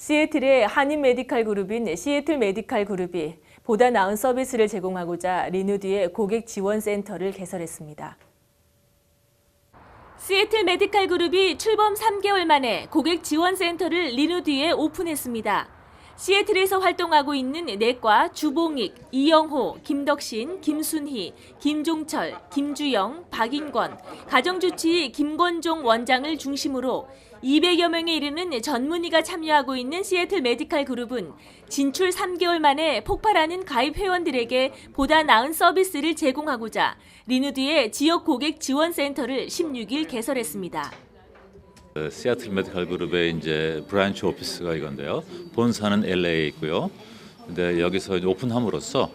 시애틀의 한인 메디칼 그룹인 시애틀 메디칼 그룹이 보다 나은 서비스를 제공하고자 리누드의 고객 지원 센터를 개설했습니다. 시애틀 메디칼 그룹이 출범 3개월 만에 고객 지원 센터를 리누드에 오픈했습니다. 시애틀에서 활동하고 있는 내과 주봉익, 이영호, 김덕신, 김순희, 김종철, 김주영, 박인권, 가정주치 김건종 원장을 중심으로 200여 명에 이르는 전문의가 참여하고 있는 시애틀 메디칼 그룹은 진출 3개월 만에 폭발하는 가입 회원들에게 보다 나은 서비스를 제공하고자 리누드의 지역 고객 지원 센터를 16일 개설했습니다. 어, 시애틀 메디컬 그룹의 이제 브랜치 오피스가 이건데요. 본사는 LA에 있고요. 근데 여기서 오픈함으로써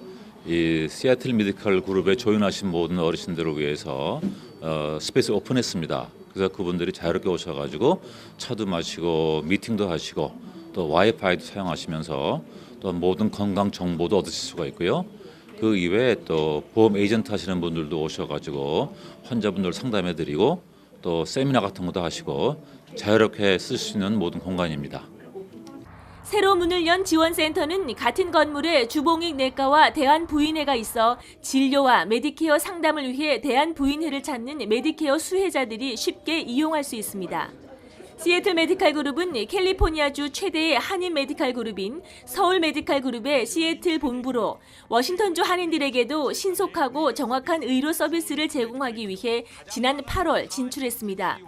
이 시애틀 메디컬 그룹에 조인하신 모든 어르신들을 위해서 어, 스페이스 오픈했습니다. 그래서 그분들이 자유롭게 오셔가지고 차도 마시고 미팅도 하시고 또 와이파이도 사용하시면서 또 모든 건강 정보도 얻으실 수가 있고요. 그 이외에 또 보험 에이전트 하시는 분들도 오셔가지고 환자분들 상담해드리고 또 세미나 같은 것도 하시고 자유롭게 쓸 수 있는 모든 공간입니다. 새로 문을 연 지원센터는 같은 건물에 주봉익 내과와 대한부인회가 있어 진료와 메디케어 상담을 위해 대한부인회를 찾는 메디케어 수혜자들이 쉽게 이용할 수 있습니다. 시애틀 메디칼 그룹은 캘리포니아주 최대의 한인 메디칼 그룹인 서울 메디칼 그룹의 시애틀 본부로 워싱턴주 한인들에게도 신속하고 정확한 의료 서비스를 제공하기 위해 지난 8월 진출했습니다.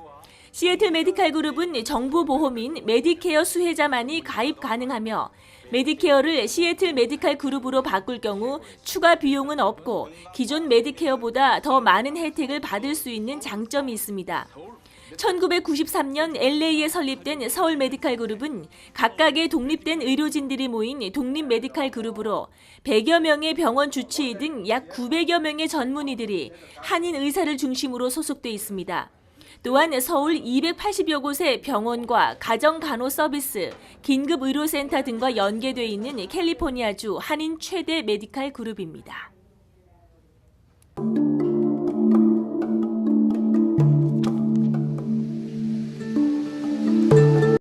시애틀 메디칼 그룹은 정부 보험인 메디케어 수혜자만이 가입 가능하며 메디케어를 시애틀 메디칼 그룹으로 바꿀 경우 추가 비용은 없고 기존 메디케어보다 더 많은 혜택을 받을 수 있는 장점이 있습니다. 1993년 LA에 설립된 서울 메디칼 그룹은 각각의 독립된 의료진들이 모인 독립 메디칼 그룹으로 100여 명의 병원 주치의 등 약 900여 명의 전문의들이 한인 의사를 중심으로 소속돼 있습니다. 또한 서울 280여 곳의 병원과 가정 간호 서비스, 긴급 의료센터 등과 연계돼 있는 캘리포니아주 한인 최대 메디칼 그룹입니다.